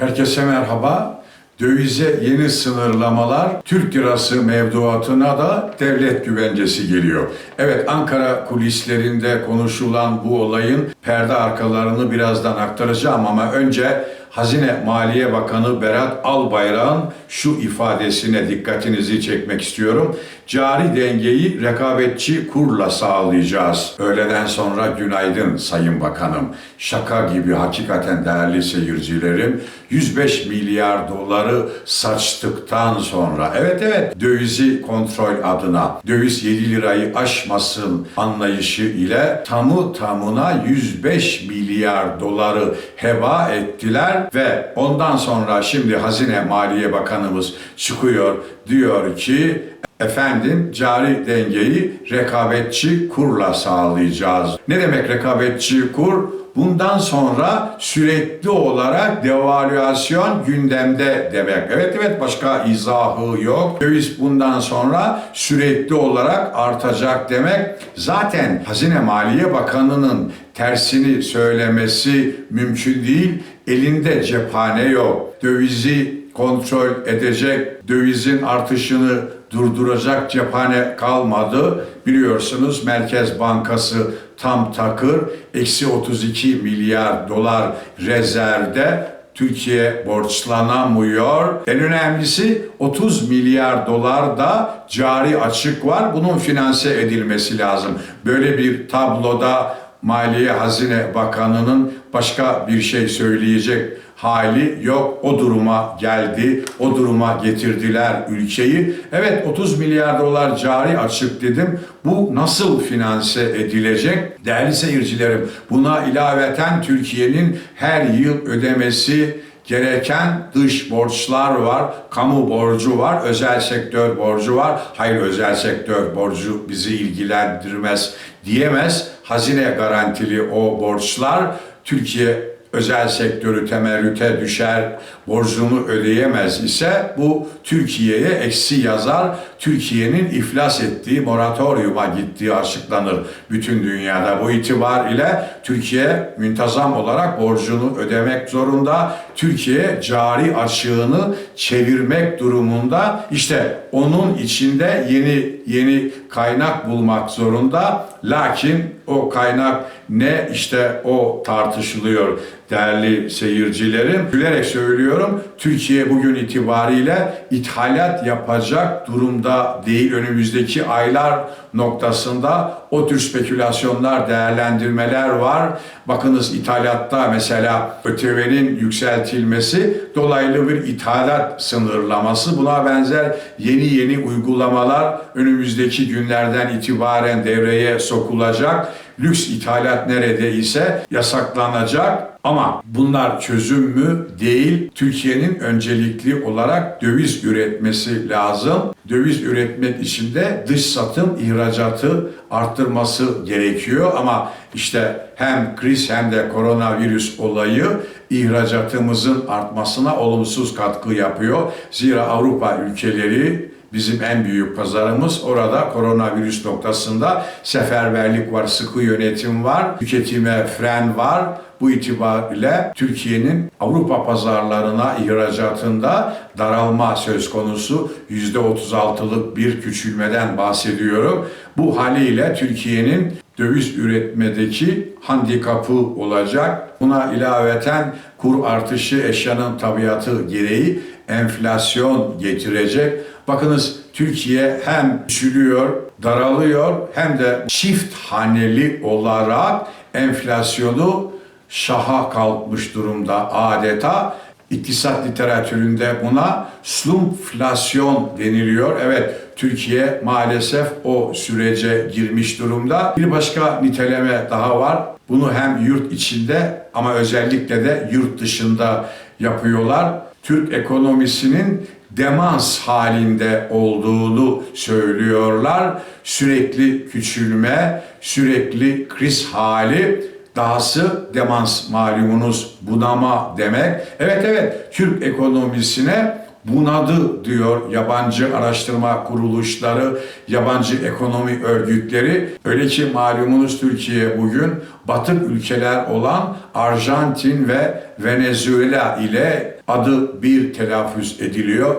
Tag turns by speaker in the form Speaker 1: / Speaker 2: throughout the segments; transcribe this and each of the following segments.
Speaker 1: Herkese merhaba. Dövize yeni sınırlamalar, Türk lirası mevduatına da devlet güvencesi geliyor. Evet Ankara kulislerinde konuşulan bu olayın perde arkalarını birazdan aktaracağım ama önce Hazine Maliye Bakanı Berat Albayrak'ın şu ifadesine dikkatinizi çekmek istiyorum. Cari dengeyi rekabetçi kurla sağlayacağız. Öğleden sonra günaydın Sayın Bakanım. Şaka gibi hakikaten değerli seyircilerim. 105 milyar doları saçtıktan sonra evet evet dövizi kontrol adına döviz 7 lirayı aşmasın anlayışı ile tamı tamına 105 milyar doları heba ettiler ve ondan sonra şimdi Hazine Maliye Bakanımız çıkıyor diyor ki Efendim cari dengeyi rekabetçi kurla sağlayacağız. Ne demek rekabetçi kur? Bundan sonra sürekli olarak devalüasyon gündemde demek. Evet evet başka izahı yok. Döviz bundan sonra sürekli olarak artacak demek. Zaten Hazine Maliye Bakanı'nın tersini söylemesi mümkün değil. Elinde cephane yok. Dövizi kontrol edecek, dövizin artışını durduracak cephane kalmadı. Biliyorsunuz Merkez Bankası tam takır, eksi 32 milyar dolar rezervde Türkiye borçlanamıyor. En önemlisi 30 milyar dolar da cari açık var. Bunun finanse edilmesi lazım. Böyle bir tabloda Maliye Hazine Bakanı'nın başka bir şey söyleyecek hali yok. O duruma geldi. O duruma getirdiler ülkeyi. Evet 30 milyar dolar cari açık dedim. Bu nasıl finanse edilecek? Değerli seyircilerim buna ilaveten Türkiye'nin her yıl ödemesi gereken dış borçlar var, kamu borcu var, özel sektör borcu var. Hayır özel sektör borcu bizi ilgilendirmez diyemez. Hazine garantili o borçlar Türkiye özel sektörü temerrüte düşer, borcunu ödeyemez ise bu Türkiye'ye eksi yazar. Türkiye'nin iflas ettiği, moratoriuma gittiği açıklanır bütün dünyada. Bu itibar ile Türkiye müntazam olarak borcunu ödemek zorunda. Türkiye cari açığını çevirmek durumunda. İşte onun içinde yeni yeni kaynak bulmak zorunda. Lakin o kaynak ne işte o tartışılıyor değerli seyircilerim. Gülerek söylüyorum Türkiye bugün itibariyle ithalat yapacak durumda değil. Önümüzdeki aylar noktasında o tür spekülasyonlar, değerlendirmeler var. Bakınız ithalatta mesela ÖTV'nin yükseltilmesi dolaylı bir ithalat sınırlaması buna benzer yeni yeni uygulamalar önümüzdeki günlerden itibaren devreye sokulacak. Lüks ithalat neredeyse yasaklanacak ama bunlar çözüm mü? Değil. Türkiye'nin öncelikli olarak döviz üretmesi lazım. Döviz üretmek için de dış satım ihracatı arttırması gerekiyor ama işte hem kriz hem de koronavirüs olayı ihracatımızın artmasına olumsuz katkı yapıyor. Zira Avrupa ülkeleri bizim en büyük pazarımız. Orada koronavirüs noktasında seferberlik var, sıkı yönetim var, tüketime fren var. Bu itibariyle Türkiye'nin Avrupa pazarlarına ihracatında daralma söz konusu. %36'lık bir küçülmeden bahsediyorum. Bu haliyle Türkiye'nin döviz üretmedeki handikapı olacak. Buna ilaveten kur artışı eşyanın tabiatı gereği enflasyon getirecek. Bakınız Türkiye hem küçülüyor, daralıyor hem de çift haneli olarak enflasyonu şaha kalkmış durumda adeta. İktisat literatüründe buna slumflasyon deniliyor. Evet Türkiye maalesef o sürece girmiş durumda. Bir başka niteleme daha var. Bunu hem yurt içinde ama özellikle de yurt dışında yapıyorlar. Türk ekonomisinin demans halinde olduğunu söylüyorlar. Sürekli küçülme, sürekli kriz hali Dahası demans malumunuz bunama demek. Evet evet Türk ekonomisine bunadı diyor yabancı araştırma kuruluşları, yabancı ekonomi örgütleri. Öyle ki malumunuz Türkiye bugün batık ülkeler olan Arjantin ve Venezuela ile adı bir telaffuz ediliyor.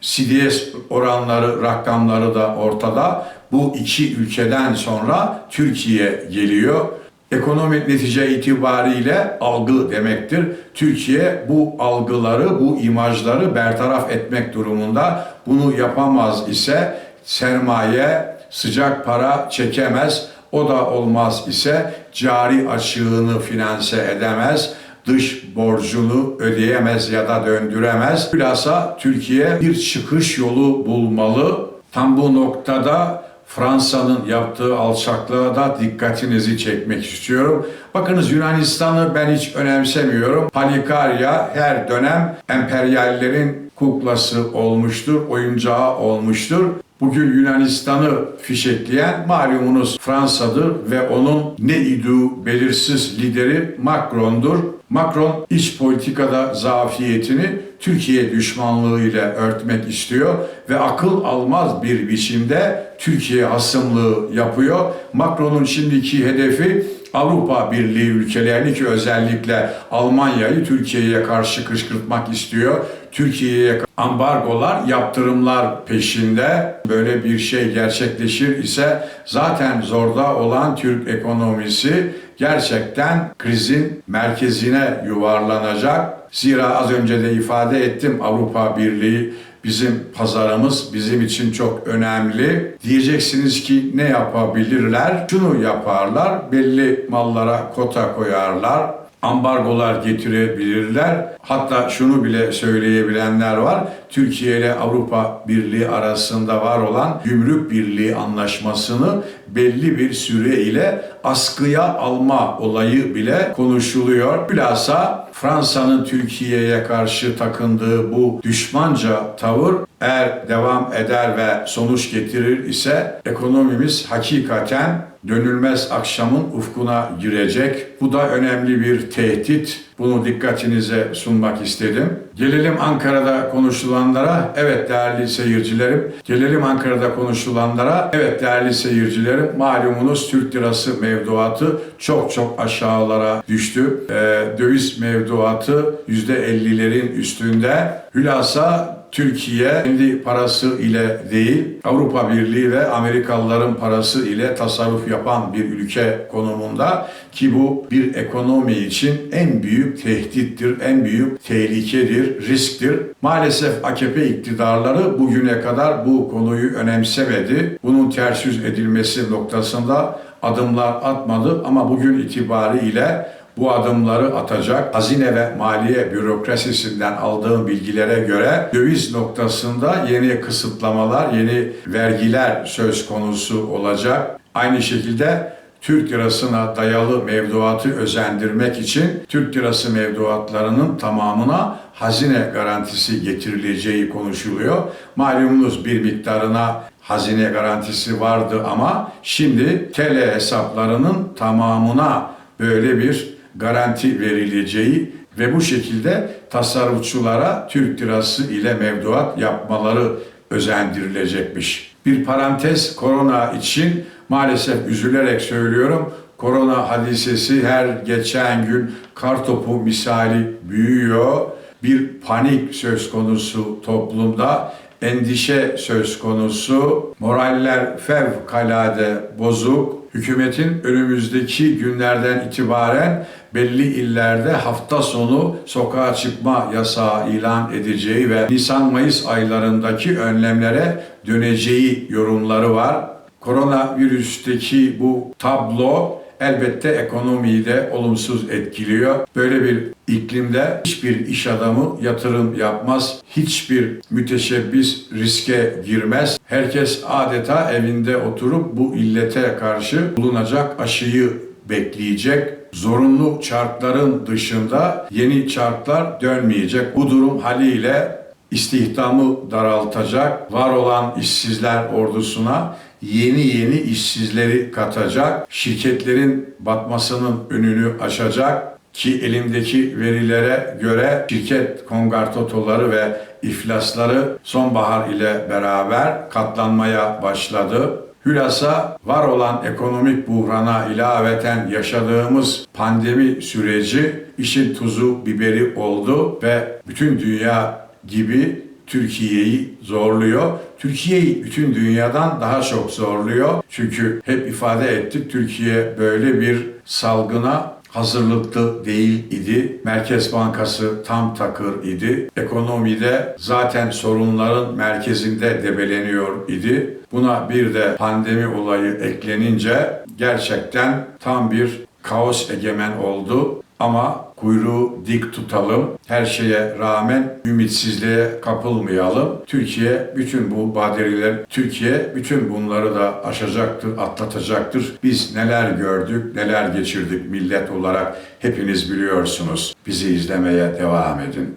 Speaker 1: CDS oranları, rakamları da ortada. Bu iki ülkeden sonra Türkiye geliyor. Ekonomik netice itibariyle algı demektir. Türkiye bu algıları, bu imajları bertaraf etmek durumunda. Bunu yapamaz ise sermaye sıcak para çekemez. O da olmaz ise cari açığını finanse edemez dış borcunu ödeyemez ya da döndüremez. Bilhassa Türkiye bir çıkış yolu bulmalı. Tam bu noktada Fransa'nın yaptığı alçaklığa da dikkatinizi çekmek istiyorum. Bakınız Yunanistan'ı ben hiç önemsemiyorum. Panikarya her dönem emperyallerin kuklası olmuştur, oyuncağı olmuştur. Bugün Yunanistan'ı fişekleyen malumunuz Fransa'dır ve onun ne idüğü belirsiz lideri Macron'dur. Macron iç politikada zafiyetini Türkiye düşmanlığı ile örtmek istiyor ve akıl almaz bir biçimde Türkiye hasımlığı yapıyor. Macron'un şimdiki hedefi Avrupa Birliği ülkelerini ki özellikle Almanya'yı Türkiye'ye karşı kışkırtmak istiyor. Türkiye'ye ambargolar, yaptırımlar peşinde böyle bir şey gerçekleşir ise zaten zorda olan Türk ekonomisi gerçekten krizin merkezine yuvarlanacak. Zira az önce de ifade ettim Avrupa Birliği bizim pazarımız bizim için çok önemli. Diyeceksiniz ki ne yapabilirler? Şunu yaparlar, belli mallara kota koyarlar, ambargolar getirebilirler. Hatta şunu bile söyleyebilenler var. Türkiye ile Avrupa Birliği arasında var olan gümrük birliği anlaşmasını belli bir süre ile askıya alma olayı bile konuşuluyor. Bilhassa Fransa'nın Türkiye'ye karşı takındığı bu düşmanca tavır eğer devam eder ve sonuç getirir ise ekonomimiz hakikaten dönülmez akşamın ufkuna girecek. Bu da önemli bir tehdit. Bunu dikkatinize sunmak istedim. Gelelim Ankara'da konuşulanlara. Evet değerli seyircilerim. Gelelim Ankara'da konuşulanlara. Evet değerli seyircilerim. Malumunuz Türk lirası mevduatı çok çok aşağılara düştü. Ee, döviz mevduatı %50'lerin üstünde. Hülasa Türkiye kendi parası ile değil Avrupa Birliği ve Amerikalıların parası ile tasarruf yapan bir ülke konumunda ki bu bir ekonomi için en büyük tehdittir, en büyük tehlikedir, risktir. Maalesef AKP iktidarları bugüne kadar bu konuyu önemsemedi. Bunun ters yüz edilmesi noktasında adımlar atmadı ama bugün itibariyle bu adımları atacak. Hazine ve Maliye Bürokrasisinden aldığım bilgilere göre döviz noktasında yeni kısıtlamalar, yeni vergiler söz konusu olacak. Aynı şekilde Türk lirasına dayalı mevduatı özendirmek için Türk lirası mevduatlarının tamamına hazine garantisi getirileceği konuşuluyor. Malumunuz bir miktarına hazine garantisi vardı ama şimdi TL hesaplarının tamamına böyle bir garanti verileceği ve bu şekilde tasarrufçulara Türk lirası ile mevduat yapmaları özendirilecekmiş. Bir parantez korona için maalesef üzülerek söylüyorum. Korona hadisesi her geçen gün kartopu misali büyüyor. Bir panik söz konusu toplumda endişe söz konusu, moraller fevkalade bozuk. Hükümetin önümüzdeki günlerden itibaren belli illerde hafta sonu sokağa çıkma yasağı ilan edeceği ve Nisan-Mayıs aylarındaki önlemlere döneceği yorumları var. Koronavirüsteki bu tablo elbette ekonomiyi de olumsuz etkiliyor. Böyle bir iklimde hiçbir iş adamı yatırım yapmaz, hiçbir müteşebbis riske girmez. Herkes adeta evinde oturup bu illete karşı bulunacak aşıyı bekleyecek. Zorunlu çarkların dışında yeni çarklar dönmeyecek. Bu durum haliyle istihdamı daraltacak, var olan işsizler ordusuna yeni yeni işsizleri katacak, şirketlerin batmasının önünü açacak ki elimdeki verilere göre şirket kongartotoları ve iflasları sonbahar ile beraber katlanmaya başladı. Hülasa var olan ekonomik buhrana ilaveten yaşadığımız pandemi süreci işin tuzu biberi oldu ve bütün dünya gibi Türkiye'yi zorluyor. Türkiye'yi bütün dünyadan daha çok zorluyor. Çünkü hep ifade ettik Türkiye böyle bir salgına hazırlıklı değil idi. Merkez Bankası tam takır idi. Ekonomide zaten sorunların merkezinde debeleniyor idi. Buna bir de pandemi olayı eklenince gerçekten tam bir kaos egemen oldu. Ama kuyruğu dik tutalım. Her şeye rağmen ümitsizliğe kapılmayalım. Türkiye bütün bu badireler, Türkiye bütün bunları da aşacaktır, atlatacaktır. Biz neler gördük, neler geçirdik millet olarak hepiniz biliyorsunuz. Bizi izlemeye devam edin.